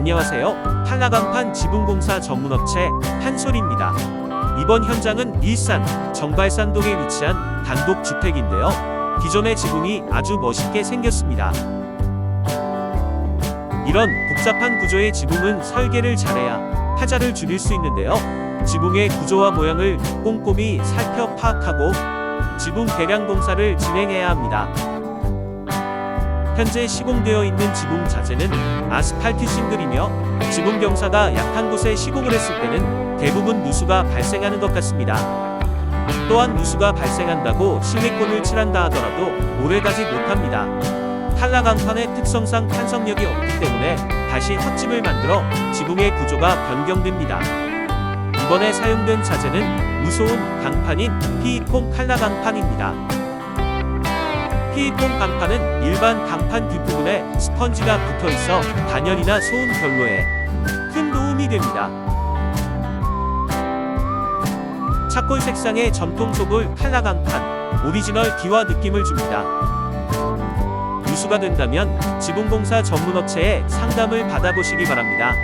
안녕하세요. 한라강판 지붕공사 전문업체 한솔입니다. 이번 현장은 일산 정발산동에 위치한 단독 주택인데요. 기존의 지붕이 아주 멋있게 생겼습니다. 이런 복잡한 구조의 지붕은 설계를 잘해야 하자를 줄일 수 있는데요. 지붕의 구조와 모양을 꼼꼼히 살펴 파악하고 지붕 개량 공사를 진행해야 합니다. 현재 시공되어 있는 지붕 자재는 아스팔트 싱글이며 지붕 경사가 약한 곳에 시공을 했을 때는 대부분 누수가 발생하는 것 같습니다. 또한 누수가 발생한다고 실리콘을 칠한다 하더라도 오래가지 못합니다. 탈라 강판의 특성상 탄성력이 없기 때문에 다시 헛집을 만들어 지붕의 구조가 변경됩니다. 이번에 사용된 자재는 무소음 강판인 피이폼 칼라 강판입니다. 피이폼 강판은 일반 강판 뒷부분에 스펀지가 붙어 있어 단열이나 소음 결로에 큰 도움이 됩니다. 차골 색상의 전통 소골 칼라 강판 오리지널 기와 느낌을 줍니다. 누수가 된다면 지붕공사 전문업체에 상담을 받아보시기 바랍니다.